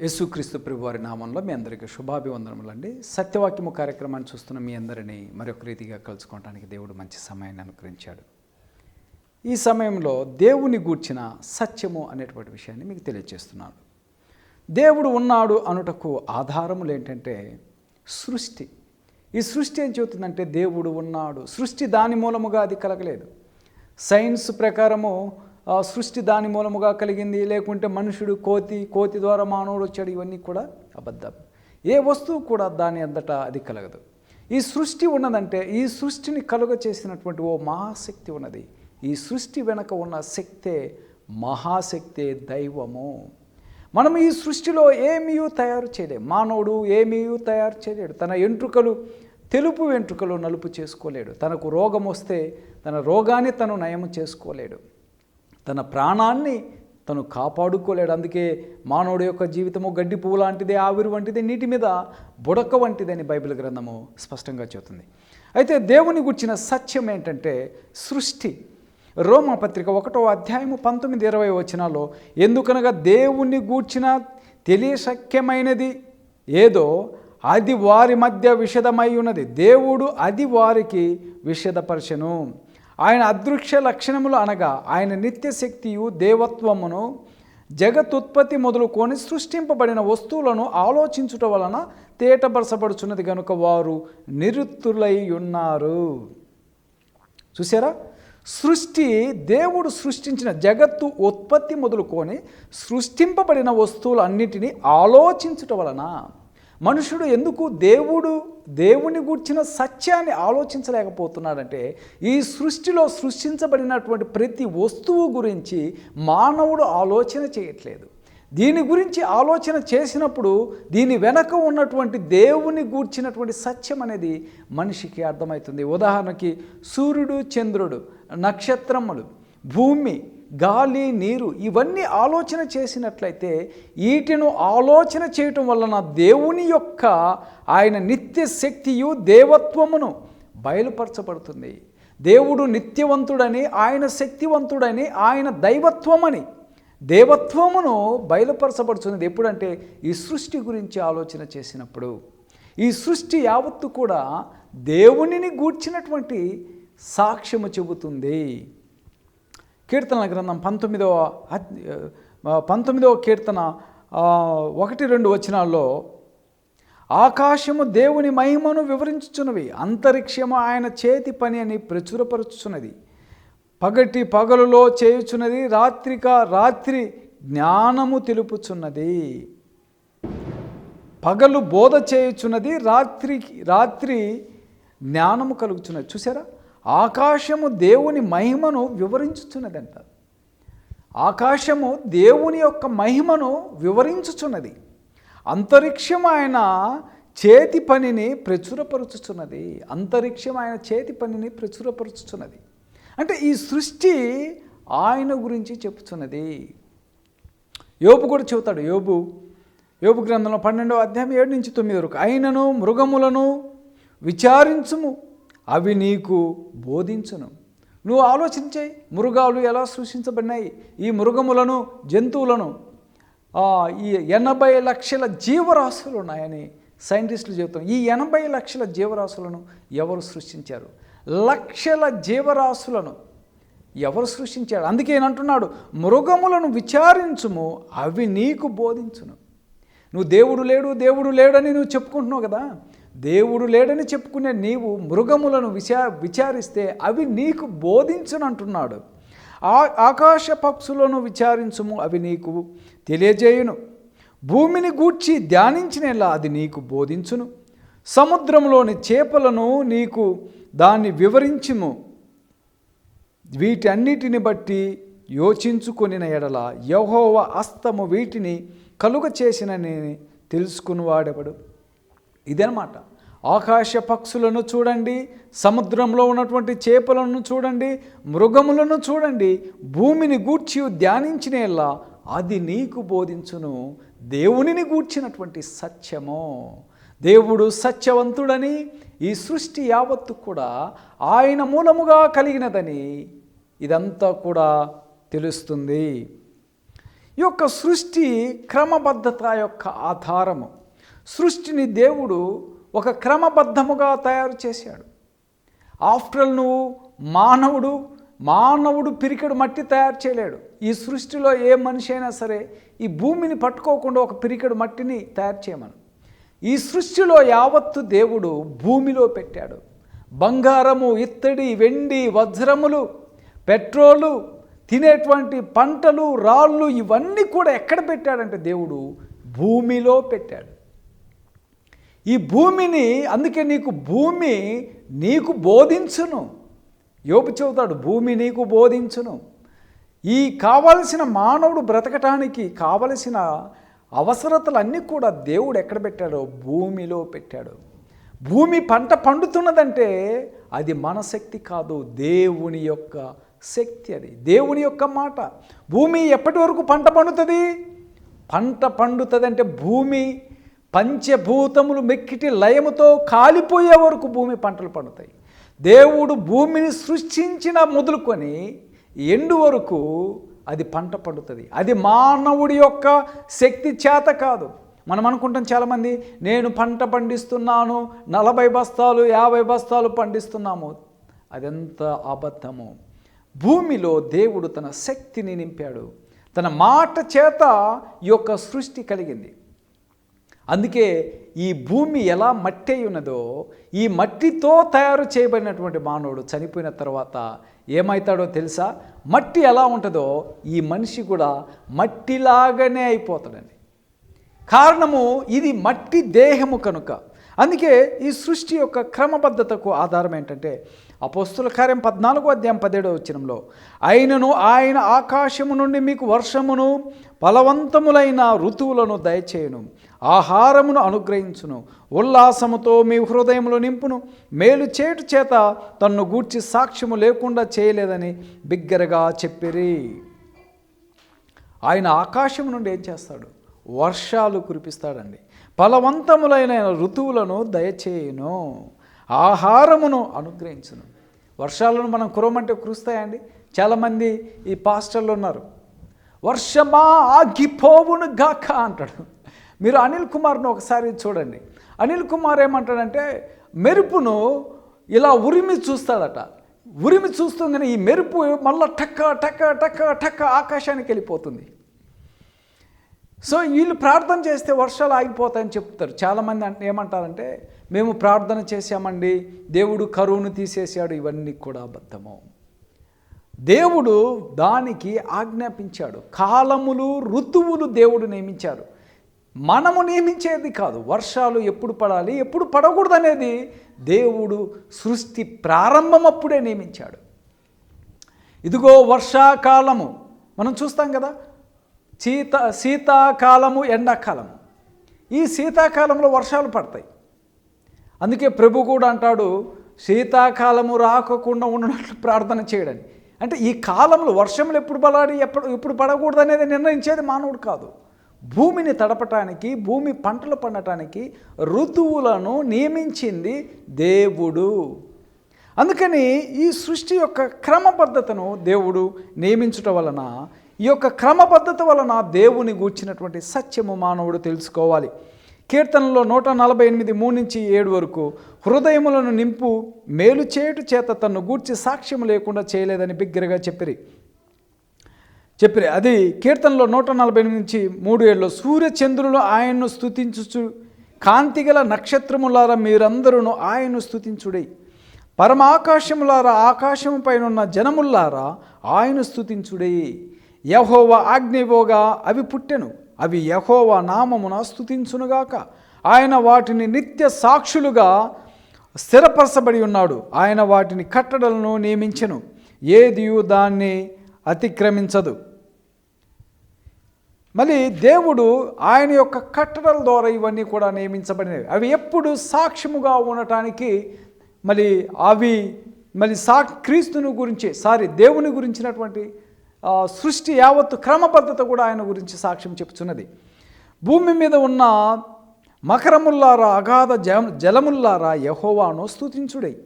యేసుక్రీస్తు ప్రభు వారి నామంలో మీ అందరికీ శుభాభివందనములండి. సత్యవాక్యము కార్యక్రమాన్ని చూస్తున్న మీ అందరినీ మరొక రీతిగా కలుసుకోవడానికి దేవుడు మంచి సమయాన్ని అనుగ్రహించాడు. ఈ సమయంలో దేవుని గూర్చిన సత్యము అనేటువంటి విషయాన్ని మీకు తెలియజేస్తున్నాను. దేవుడు ఉన్నాడు అనుటకు ఆధారములు ఏంటంటే సృష్టి. ఈ సృష్టి ఏం చెబుతుందంటే దేవుడు ఉన్నాడు. సృష్టి దాని మూలముగా అది కలగలేదు. సైన్స్ ప్రకారము సృష్టి దాని మూలముగా కలిగింది. లేకుంటే మనుషుడు కోతి కోతి ద్వారా మానవుడు వచ్చాడు. ఇవన్నీ కూడా అబద్ధం. ఏ వస్తువు కూడా దాని అంతటా అది కలగదు. ఈ సృష్టి ఉన్నదంటే ఈ సృష్టిని కలుగ చేసినటువంటి ఓ మహాశక్తి ఉన్నది. ఈ సృష్టి వెనక ఉన్న శక్తే మహాశక్తే దైవము. మనం ఈ సృష్టిలో ఏమీ తయారు చేయలేం. మానవుడు ఏమీ తయారు చేయలేడు. తన ఎంట్రుకలు తెలుపు వెంట్రుకలు నలుపు చేసుకోలేడు. తనకు రోగం వస్తే తన రోగాన్ని తను నయం చేసుకోలేడు. తన ప్రాణాన్ని తను కాపాడుకోలేడు. అందుకే మానవుడి యొక్క జీవితము గడ్డి పువ్వు లాంటిదే ఆవిరి వంటిది నీటి మీద బుడక వంటిదని బైబిల్ గ్రంథము స్పష్టంగా చెబుతుంది. అయితే దేవుని గుర్చిన సత్యం ఏంటంటే సృష్టి. రోమపత్రిక ఒకటో అధ్యాయము పంతొమ్మిది ఇరవై వచనాల్లో ఎందుకనగా దేవుణ్ణి గూర్చిన తెలియశక్యమైనది ఏదో అది వారి మధ్య విషదమై ఉన్నది. దేవుడు అది వారికి విషదపరచను. ఆయన అదృశ్య లక్షణములు అనగా ఆయన నిత్యశక్తియు దేవత్వమును జగతుత్పత్తి మొదలుకొని సృష్టింపబడిన వస్తువులను ఆలోచించుట వలన తేటపరచబడుచున్నది కనుక వారు నిరుత్తులై ఉన్నారు చూసారా సృష్టి దేవుడు సృష్టించిన జగత్తు ఉత్పత్తి మొదలుకొని సృష్టింపబడిన వస్తువులన్నిటినీ ఆలోచించుట వలన మనుషుడు ఎందుకు దేవుడు దేవుని గూర్చిన సత్యాన్ని ఆలోచించలేకపోతున్నాడంటే ఈ సృష్టిలో సృష్టించబడినటువంటి ప్రతి వస్తువు గురించి మానవుడు ఆలోచన చేయట్లేదు. దీని గురించి ఆలోచన చేసినప్పుడు దీని వెనక ఉన్నటువంటి దేవుని గూర్చినటువంటి సత్యం అనేది మనిషికి అర్థమవుతుంది. ఉదాహరణకి సూర్యుడు చంద్రుడు నక్షత్రములు భూమి గాలి నీరు ఇవన్నీ ఆలోచన చేసినట్లయితే వీటిను ఆలోచన చేయటం వలన దేవుని యొక్క ఆయన నిత్య శక్తియు దేవత్వమును బయలుపరచబడుతుంది. దేవుడు నిత్యవంతుడని ఆయన శక్తివంతుడని ఆయన దైవత్వమని దేవత్వమును బయలుపరచబడుతున్నది ఎప్పుడంటే ఈ సృష్టి గురించి ఆలోచన చేసినప్పుడు. ఈ సృష్టి యావత్తు కూడా దేవునిని గూర్చినటువంటి సాక్ష్యము చెబుతుంది. కీర్తనల గ్రంథం పంతొమ్మిదవ పంతొమ్మిదవ కీర్తన ఒకటి రెండు వచనాల్లో ఆకాశము దేవుని మహిమను వివరించుచున్నవి అంతరిక్షము ఆయన చేతి పని అని ప్రచురపరుచుచున్నది పగటి పగలులో చేయుచున్నది రాత్రిక రాత్రి జ్ఞానము తెలుపుచున్నది పగలు బోధ చేయుచున్నది రాత్రి రాత్రి జ్ఞానము కలుగుచున్నది. చూసారా ఆకాశము దేవుని మహిమను వివరించుచున్నదంట. ఆకాశము దేవుని యొక్క మహిమను వివరించుచున్నది. అంతరిక్షం ఆయన చేతి పనిని ప్రచురపరుచుచున్నది. అంతరిక్షం ఆయన చేతి పనిని ప్రచురపరుచుచున్నది. అంటే ఈ సృష్టి ఆయన గురించి చెప్పుచున్నది. యోబు కూడా చెబుతాడు యోబు యోబు గ్రంథంలో పన్నెండవ అధ్యాయం ఏడు నుంచి తొమ్మిది వరకు అయినను మృగములను విచారించుము. అవి నీకు బోధించును. నువ్వు ఆలోచించే మృగాలు ఎలా సృష్టించబడినాయి? ఈ మృగములను జంతువులను ఈ ఎనభై లక్షల జీవరాశులు ఉన్నాయని సైంటిస్టులు చెబుతాం ఈ ఎనభై లక్షల జీవరాశులను ఎవరు సృష్టించారు? లక్షల జీవరాశులను ఎవరు సృష్టించాడు అందుకే అంటున్నాడు మృగములను విచారించుము అవి నీకు బోధించును. నువ్వు దేవుడు లేడు దేవుడు లేడని నువ్వు చెప్పుకుంటున్నావు కదా? దేవుడు లేడని చెప్పుకునే నీవు మృగములను విచా విచారిస్తే అవి నీకు బోధించునంటున్నాడు. ఆ ఆకాశ పక్షులను విచారించుము అవి నీకు తెలియజేయును. భూమిని గూర్చి ధ్యానించినలా అది నీకు బోధించును. సముద్రంలోని చేపలను నీకు దాన్ని వివరించుము. వీటన్నిటిని బట్టి యోచించుకునిన ఎడల యహోవ అస్తము వీటిని కలుగ చేసినని తెలుసుకునివాడెవడు? ఇదనమాట. ఆకాశ పక్షులను చూడండి సముద్రంలో ఉన్నటువంటి చేపలను చూడండి మృగములను చూడండి భూమిని గూర్చి ధ్యానించినేలా అది నీకు బోధించును. దేవునిని గూర్చినటువంటి సత్యము. దేవుడు సత్యవంతుడని ఈ సృష్టి యావత్తు కూడా ఆయన మూలముగా కలిగినదని ఇదంతా కూడా తెలుస్తుంది. ఈ యొక్క సృష్టి క్రమబద్ధత యొక్క ఆధారము. సృష్టిని దేవుడు ఒక క్రమబద్ధముగా తయారు చేశాడు. ఆఫ్టర్ నువ్వు మానవుడు మానవుడు పిరికెడు మట్టి తయారు చేయలేడు. ఈ సృష్టిలో ఏ మనిషి అయినా సరే ఈ భూమిని పట్టుకోకుండా ఒక పిరికెడు మట్టిని తయారు చేయమను. ఈ సృష్టిలో యావత్తు దేవుడు భూమిలో పెట్టాడు. బంగారము ఇత్తడి వెండి వజ్రములు పెట్రోలు తినేటువంటి పంటలు రాళ్ళు ఇవన్నీ కూడా ఎక్కడ పెట్టాడంటే దేవుడు భూమిలో పెట్టాడు. ఈ భూమిని అందుకే నీకు భూమి నీకు బోధించును. యోపు చెబుతాడు భూమి నీకు బోధించును. ఈ కావలసిన మానవుడు బ్రతకటానికి కావలసిన అవసరతలన్నీ కూడా దేవుడు ఎక్కడ పెట్టాడో? భూమిలో పెట్టాడు. భూమి పంట పండుతున్నదంటే అది మన శక్తి కాదు దేవుని యొక్క శక్తి అది దేవుని యొక్క మాట. భూమి ఎప్పటి వరకు పంట పండుతుంది? పంట పండుతుంది అంటే భూమి పంచభూతములు మెక్కిటి లయముతో కాలిపోయే వరకు భూమి పంటలు పండుతాయి. దేవుడు భూమిని సృష్టించిన మొదలుకొని ఎండు వరకు అది పంట పండుతుంది. అది మానవుడి యొక్క శక్తి చేత కాదు. మనం అనుకుంటాం చాలామంది నేను పంట పండిస్తున్నాను నలభై బస్తాలు యాభై బస్తాలు పండిస్తున్నాము. అదెంత అబద్ధము. భూమిలో దేవుడు తన శక్తిని నింపాడు. తన మాట చేత ఈ యొక్క సృష్టి కలిగింది. అందుకే ఈ భూమి ఎలా మట్టి అయి ఉన్నదో ఈ మట్టితో తయారు చేయబడినటువంటి మానవుడు చనిపోయిన తర్వాత ఏమవుతాడో తెలుసా? మట్టి ఎలా ఉంటుందో ఈ మనిషి కూడా మట్టిలాగానే అయిపోతాడండి. కారణము ఇది మట్టి దేహము కనుక. అందుకే ఈ సృష్టి యొక్క క్రమబద్ధతకు ఆధారం ఏంటంటే అపోస్తుల కార్యం పద్నాలుగు అధ్యాయం పదిహేడో వచ్చినంలో ఆయనను ఆయన ఆకాశము నుండి మీకు వర్షమును బలవంతములైన ఋతువులను దయచేయను. ఆహారమును అనుగ్రహించును. ఉల్లాసముతో మీ హృదయంలో నింపును. మేలు చేటు చేత తన్ను గూర్చి సాక్ష్యము లేకుండా చేయలేదని బిగ్గరగా చెప్పిరి. ఆయన ఆకాశం నుండి ఏం చేస్తాడు? వర్షాలు కురిపిస్తాడండి. ఫలవంతములైన ఋతువులను దయచేయును. ఆహారమును అనుగ్రహించును. వర్షాలను మనం కురవమంటే కురుస్తాయండి. చాలామంది ఈ పాస్టర్లు ఉన్నారు. వర్షమా ఆగిపోవును గాక అంటాడు. మీరు అనిల్ కుమార్ను ఒకసారి చూడండి. అనిల్ కుమార్ ఏమంటాడంటే మెరుపును ఇలా ఉరిమి చూస్తాడట. ఉరిమి చూస్తుందని ఈ మెరుపు మళ్ళా టక్క టక్క టక్క టక్క ఆకాశానికి వెళ్ళిపోతుంది. సో వీళ్ళు ప్రార్థన చేస్తే వర్షాలు ఆగిపోతాయని చెప్తారు. చాలామంది అంటే ఏమంటారంటే మేము ప్రార్థన చేశామండి దేవుడు కరువును తీసేశాడు ఇవన్నీ కూడా అబద్ధము. దేవుడు దానికి ఆజ్ఞాపించాడు. కాలములు ఋతువులు దేవుడు నియమించారు. మనము నియమించేది కాదు. వర్షాలు ఎప్పుడు పడాలి ఎప్పుడు పడకూడదు అనేది దేవుడు సృష్టి ప్రారంభం అప్పుడే నియమించాడు. ఇదిగో వర్షాకాలము. మనం చూస్తాం కదా శీత శీతాకాలము ఎండాకాలము. ఈ శీతాకాలంలో వర్షాలు పడతాయి. అందుకే ప్రభు కూడా అంటాడు శీతాకాలము రాకకుండా ఉండనట్లు ప్రార్థన చేయడని. అంటే ఈ కాలంలో వర్షములు ఎప్పుడు పడాలి ఎప్పుడు ఎప్పుడు పడకూడదు అనేది నిర్ణయించేది మానవుడు కాదు. భూమిని తడపటానికి భూమి పంటలు పండటానికి ఋతువులను నియమించింది దేవుడు. అందుకని ఈ సృష్టి యొక్క క్రమబద్ధతను దేవుడు నియమించుట వలన ఈ యొక్క క్రమబద్ధత వలన దేవుని గూర్చినటువంటి సత్యము మానవుడు తెలుసుకోవాలి. కీర్తనలో నూట నలభై ఎనిమిది మూడు నుంచి ఏడు వరకు హృదయములను నింపు మేలు చేయుట చేత తన్ను గూర్చి సాక్ష్యము లేకుండా చేయలేదని బిగ్గరగా చెప్పిరి. చెప్పిరి అది కీర్తనలో నూట నలభై ఎనిమిది నుంచి మూడు ఏళ్ళలో సూర్యచంద్రులు ఆయన్ను స్థుతించుచు కాంతిగల నక్షత్రములారా మీరందరూ ఆయన్ను స్థుతించుడే పరమాకాశములారా ఆకాశము పైన జనముల్లారా ఆయన స్థుతించుడే యహోవ ఆజ్ఞివోగా అవి పుట్టెను అవి యహోవ నామమున స్థుతించునుగాక ఆయన వాటిని నిత్య సాక్షులుగా స్థిరపరచబడి ఉన్నాడు ఆయన వాటిని కట్టడలను నియమించెను. ఏదియు దాన్ని అతిక్రమించదు. మళ్ళీ దేవుడు ఆయన యొక్క కట్టడల ద్వారా ఇవన్నీ కూడా నియమించబడినవి. అవి ఎప్పుడు సాక్ష్యముగా ఉండటానికి మళ్ళీ అవి మళ్ళీ సా క్రీస్తుని గురించి సారీ దేవుని గురించినటువంటి సృష్టి యావత్తు క్రమబద్ధత కూడా ఆయన గురించి సాక్ష్యం చెప్తున్నది. భూమి మీద ఉన్న మకరముల్లారా అగాధ జ జలముల్లారా యహోవాను స్థుతించుడై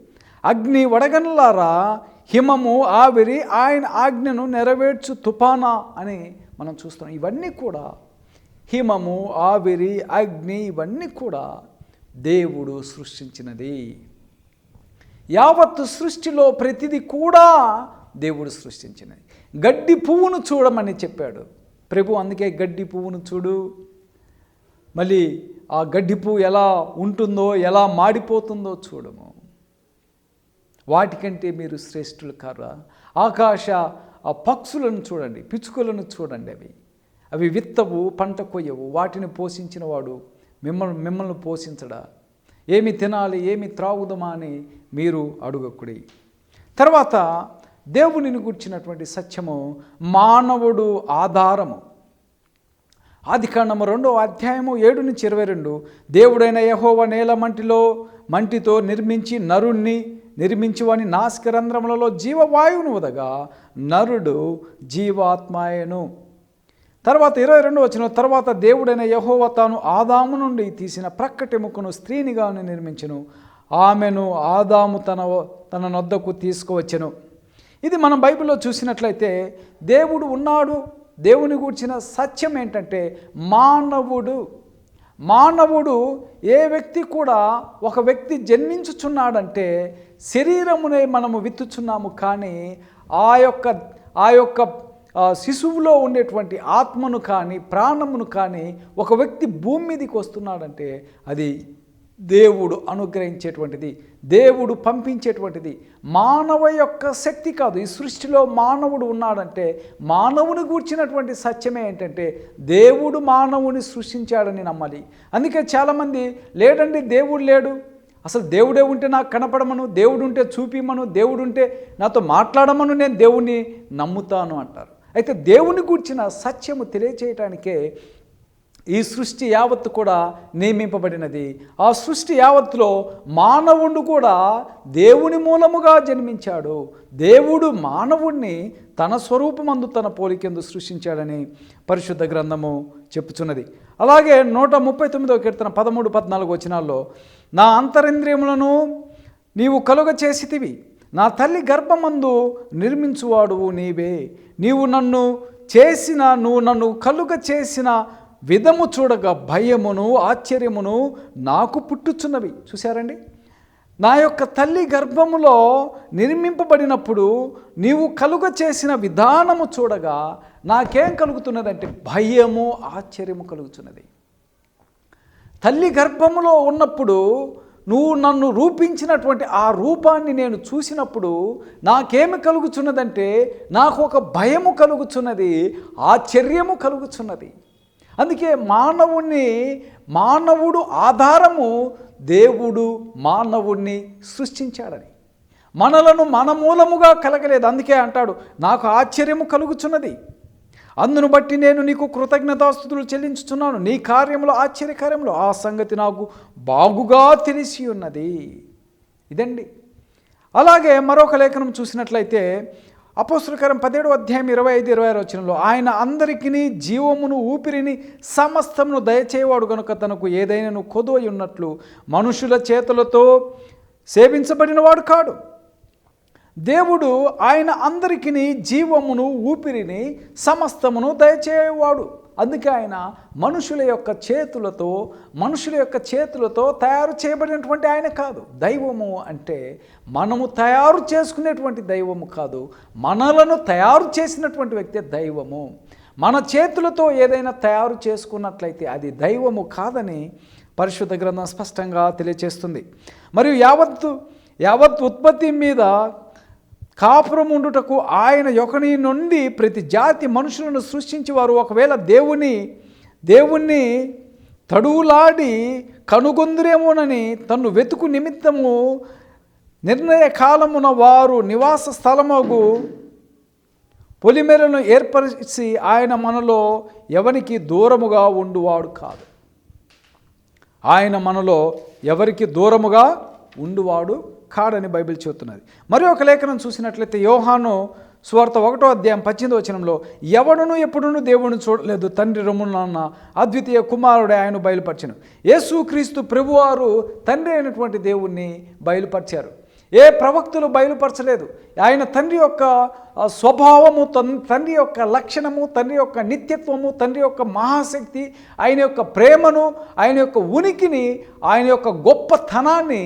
అగ్ని వడగనులారా హిమము ఆవిరి ఆయన ఆజ్ఞను నెరవేర్చు తుపానా అని మనం చూస్తున్నాం. ఇవన్నీ కూడా హిమము ఆవిరి అగ్ని ఇవన్నీ కూడా దేవుడు సృష్టించినది. యావత్తు సృష్టిలో ప్రతిదీ కూడా దేవుడు సృష్టించినది. గడ్డి పువ్వును చూడమని చెప్పాడు. ప్రభు అందుకే గడ్డి పువ్వును చూడు. మళ్ళీ ఆ గడ్డి పువ్వు ఎలా ఉంటుందో ఎలా మాడిపోతుందో చూడము. వాటికంటే మీరు శ్రేష్ఠులు కారా? ఆకాశ ఆ పక్షులను చూడండి పిచ్చుకలను చూడండి అవి. అవి విత్తవు పంట కొయ్యవు వాటిని పోషించిన వాడు మిమ్మల్ని మిమ్మల్ని పోషించడా? ఏమి తినాలి ఏమి త్రాగుదమా అని మీరు అడుగకుడి తర్వాత దేవునిని గుర్చినటువంటి సత్యము మానవుడు ఆధారము. ఆది కాండము రెండో అధ్యాయము ఏడు నుంచి ఇరవై రెండు దేవుడైన యహోవ నేల మంటిలో మంటితో నిర్మించి నరుణ్ణి నిర్మించువాని నాసికరంధ్రములలో జీవవాయువును వదగా నరుడు జీవాత్మాయను. తర్వాత ఇరవై రెండు వచ్చిన తర్వాత దేవుడైన యహోవ తాను ఆదాము నుండి తీసిన ప్రక్కటి ముక్కును స్త్రీనిగాను నిర్మించను. ఆమెను ఆదాము తన తన నొద్దకు తీసుకువచ్చెను. ఇది మనం బైబిల్లో చూసినట్లయితే దేవుడు ఉన్నాడు దేవుని గూర్చిన సత్యం ఏంటంటే మానవుడు. మానవుడు ఏ వ్యక్తి కూడా ఒక వ్యక్తి జన్మించుచున్నాడంటే శరీరమునే మనము విత్తుచున్నాము కానీ ఆ యొక్క ఆ యొక్క శిశువులో ఉండేటువంటి ఆత్మను కానీ ప్రాణమును కానీ ఒక వ్యక్తి భూమి మీదకి వస్తున్నాడంటే అది దేవుడు అనుగ్రహించేటువంటిది దేవుడు పంపించేటువంటిది. మానవ యొక్క శక్తి కాదు. ఈ సృష్టిలో మానవుడు ఉన్నాడంటే మానవుని గూర్చినటువంటి సత్యమే ఏంటంటే దేవుడు మానవుని సృష్టించాడని నమ్మాలి. అందుకే చాలామంది లేడండి దేవుడు లేడు. అసలు దేవుడే ఉంటే నాకు కనపడమను దేవుడు ఉంటే చూపిమను దేవుడు ఉంటే నాతో మాట్లాడమను నేను దేవుణ్ణి నమ్ముతాను అంటారు. అయితే దేవుని గూర్చిన సత్యము తెలియచేయటానికే ఈ సృష్టి యావత్తు కూడా నియమింపబడినది. ఆ సృష్టి యావత్తులో మానవుడు కూడా దేవుని మూలముగా జన్మించాడు. దేవుడు మానవుణ్ణి తన స్వరూపమందు తన పోలికెందు సృష్టించాడని పరిశుద్ధ గ్రంథము చెప్పుచున్నది. అలాగే నూట ముప్పై తొమ్మిదో కీర్తన పదమూడు పద్నాలుగు వచనాల్లో నా అంతరింద్రియములను నీవు కలుగ చేసితివి. నా తల్లి గర్భమందు నిర్మించువాడువు నీవే. నీవు నన్ను చేసిన నువ్వు నన్ను కలుగ చేసిన విధము చూడగా భయమును ఆశ్చర్యమును నాకు పుట్టుచున్నవి. చూశారండి? నా యొక్క తల్లి గర్భములో నిర్మింపబడినప్పుడు నీవు కలుగ చేసిన విధానము చూడగా నాకేం కలుగుతున్నదంటే భయము ఆశ్చర్యము కలుగుతున్నది. తల్లి గర్భములో ఉన్నప్పుడు నువ్వు నన్ను రూపించినటువంటి ఆ రూపాన్ని నేను చూసినప్పుడు నాకేమి కలుగుచున్నదంటే నాకు ఒక భయము కలుగుచున్నది ఆశ్చర్యము కలుగుచున్నది అందుకే మానవుణ్ణి మానవుడు ఆధారము దేవుడు మానవుణ్ణి సృష్టించాడని. మనలను మన మూలముగా కలగలేదు. అందుకే అంటాడు నాకు ఆశ్చర్యము కలుగుచున్నది. అందును బట్టి నేను నీకు కృతజ్ఞతాస్థుతులు చెల్లించుచున్నాను. నీ కార్యంలో ఆశ్చర్యకార్యంలో ఆ సంగతి నాకు బాగుగా తెలిసి ఉన్నది. ఇదండి. అలాగే మరొక లేఖనం చూసినట్లయితే అపోస్తులకరం పదిహేడు అధ్యాయం ఇరవై ఐదు ఇరవై ఆరు వచ్చినలో ఆయన అందరికీ జీవమును ఊపిరిని సమస్తమును దయచేవాడు కనుక తనకు ఏదైనా కొదువై ఉన్నట్లు మనుషుల చేతులతో సేవించబడినవాడు కాడు. దేవుడు ఆయన అందరికీ జీవమును ఊపిరిని సమస్తమును దయచేవాడు అందుకే ఆయన మనుషుల యొక్క చేతులతో మనుషుల యొక్క చేతులతో తయారు చేయబడినటువంటి ఆయన కాదు. దైవము అంటే మనము తయారు చేసుకునేటువంటి దైవము కాదు. మనలను తయారు చేసినటువంటి వ్యక్తి దైవము. మన చేతులతో ఏదైనా తయారు చేసుకున్నట్లయితే అది దైవము కాదని పరిశుద్ధ గ్రంథం స్పష్టంగా తెలియచేస్తుంది. మరియు యావత్తు యావత్ ఉత్పత్తి మీద కాపురం ఉండుటకు ఆయన యొకని నుండి ప్రతి జాతి మనుషులను సృష్టించి వారు ఒకవేళ దేవుని దేవుణ్ణి తడువులాడి కనుగొందురేమోనని తను వెతుకు నిమిత్తము నిర్ణయ కాలమున వారు నివాస స్థలమగు పొలిమేరను ఏర్పరిచి ఆయన మనలో ఎవరికి దూరముగా ఉండువాడు కాదు. ఆయన మనలో ఎవరికి దూరముగా ఉండువాడు కాడని బైబిల్ చెబుతున్నది. మరి ఒక లేఖనం చూసినట్లయితే యోహాను స్వార్థ ఒకటో అధ్యాయం పద్దెనిమిది వచనంలో ఎవడును ఎప్పుడును దేవుని చూడలేదు తండ్రి రమ్మున్న అద్వితీయ కుమారుడే ఆయన బయలుపరిచను. యేసుక్రీస్తు ప్రభువారు తండ్రి అయినటువంటి దేవుణ్ణి బయలుపరిచారు. ఏ ప్రవక్తులు బయలుపరచలేదు. ఆయన తండ్రి యొక్క స్వభావము తన్ తండ్రి యొక్క లక్షణము తండ్రి యొక్క నిత్యత్వము తండ్రి యొక్క మహాశక్తి ఆయన యొక్క ప్రేమను ఆయన యొక్క ఉనికిని ఆయన యొక్క గొప్పతనాన్ని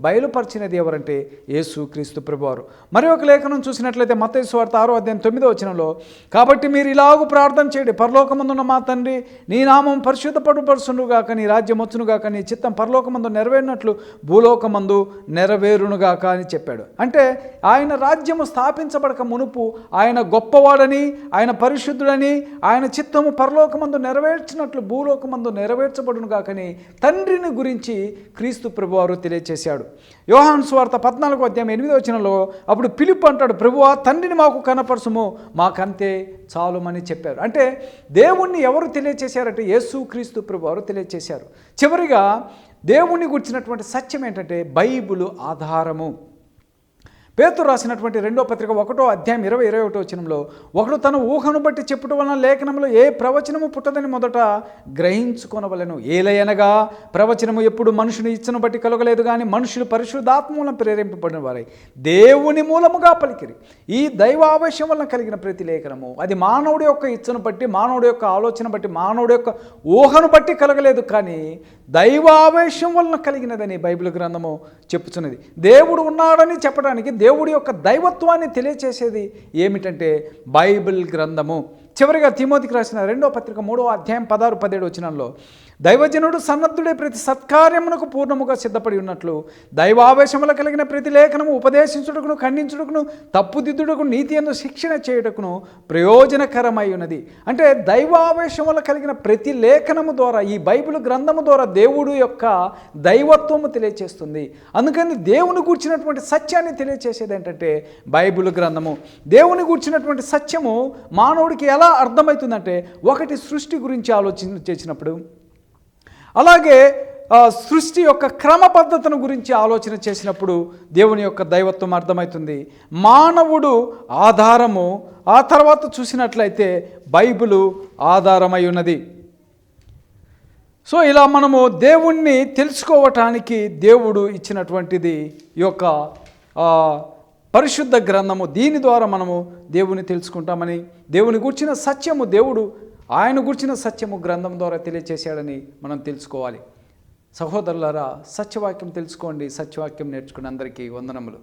బయలుపరిచినది ఎవరంటే యేసు క్రీస్తు ప్రభువారు. మరి ఒక లేఖనం చూసినట్లయితే మత్తయి వార్త ఆరో అధ్యాయం తొమ్మిదో వచనంలో కాబట్టి మీరు ఇలాగూ ప్రార్థన చేయండి. పరలోకమందున్న మా తండ్రి నీ నామం పరిశుద్ధపడుపరుచునుగాక నీ రాజ్యం వచ్చునుగాక నీ చిత్తం పరలోకమందు నెరవేరినట్లు భూలోకమందు నెరవేరునుగాక అని చెప్పాడు. అంటే ఆయన రాజ్యము స్థాపించబడక మునుపు ఆయన గొప్పవాడని ఆయన పరిశుద్ధుడని ఆయన చిత్తము పరలోకమందు నెరవేర్చినట్లు భూలోకమందు నెరవేర్చబడును కాకని తండ్రిని గురించి క్రీస్తు ప్రభువారు తెలియచేశాడు. యోహాన్ స్వార్త పద్నాలుగు అధ్యాయం ఎనిమిది వచనంలో అప్పుడు పిలుపు అంటాడు ప్రభువా తండ్రిని మాకు కనపరచుము మాకంతే చాలుమని చెప్పారు. అంటే దేవుణ్ణి ఎవరు తెలియచేశారంటే? యేసు క్రీస్తు ప్రభువారు తెలియచేశారు. చివరిగా దేవుణ్ణి గుర్చినటువంటి సత్యం ఏంటంటే బైబిలు ఆధారము. పేతురు రాసినటువంటి రెండో పత్రిక ఒకటో అధ్యాయం ఇరవై ఇరవై ఒకటో వచనంలో ఒకడు తన ఊహను బట్టి చెప్పుట వలన లేఖనంలో ఏ ప్రవచనము పుట్టదని మొదట గ్రహించుకొనవలను. ఏలయనగా ప్రవచనము ఎప్పుడు మనుషుని ఇచ్చను బట్టి కలగలేదు కానీ మనుషులు పరిశుద్ధాత్మూలం ప్రేరేపింపబడిన వారై దేవుని మూలముగా పలికిరి. ఈ దైవావశ్యం వలన కలిగిన ప్రతి లేఖనము అది మానవుడి యొక్క ఇచ్చను బట్టి మానవుడి యొక్క ఆలోచన బట్టి మానవుడి యొక్క ఊహను బట్టి కలగలేదు కానీ దైవావేశం వలన కలిగినదని బైబిల్ గ్రంథము చెప్పుచున్నది. దేవుడు ఉన్నాడని చెప్పడానికి దేవుడి యొక్క దైవత్వాన్ని తెలియచేసేది ఏమిటంటే బైబిల్ గ్రంథము. చివరిగా తిమోతికి రాసిన రెండో పత్రిక మూడో అధ్యాయం పదహారు పదిహేడు వచనంలో దైవజనుడు సన్నద్ధుడే ప్రతి సత్కార్యమునకు పూర్ణముగా సిద్ధపడి ఉన్నట్లు దైవావేశముల కలిగిన ప్రతి లేఖనము ఉపదేశించుటకును ఖండించుటకును తప్పుదిద్దుటకు నీతి ఎందు శిక్షణ చేయుటకును ప్రయోజనకరమై ఉన్నది. అంటే దైవావేశముల కలిగిన ప్రతి లేఖనము ద్వారా ఈ బైబిల్ గ్రంథము ద్వారా దేవుడు యొక్క దైవత్వము తెలియచేస్తుంది. అందుకని దేవుని కూర్చున్నటువంటి సత్యాన్ని తెలియచేసేది ఏంటంటే బైబిల్ గ్రంథము. దేవుని కూర్చున్నటువంటి సత్యము మానవుడికి ఎలా అర్థమవుతుందంటే ఒకటి సృష్టి గురించి ఆలోచన చేసినప్పుడు అలాగే సృష్టి యొక్క క్రమ పద్ధతిని గురించి ఆలోచన చేసినప్పుడు దేవుని యొక్క దైవత్వం అర్థమవుతుంది. మానవుడు ఆధారము ఆ తర్వాత చూసినట్లయితే బైబిలు ఆధారమై ఉన్నది. సో ఇలా మనము దేవుణ్ణి తెలుసుకోవటానికి దేవుడు ఇచ్చినటువంటిది ఈ యొక్క పరిశుద్ధ గ్రంథము. దీని ద్వారా మనము దేవుని తెలుసుకుంటామని దేవుని గుర్చిన సత్యము దేవుడు ఆయన గురించిన సత్యము గ్రంథం ద్వారా తెలియచేశాడని మనం తెలుసుకోవాలి. సహోదరులారా సత్యవాక్యం తెలుసుకోండి. సత్యవాక్యం నేర్చుకుని అందరికీ వందనములు.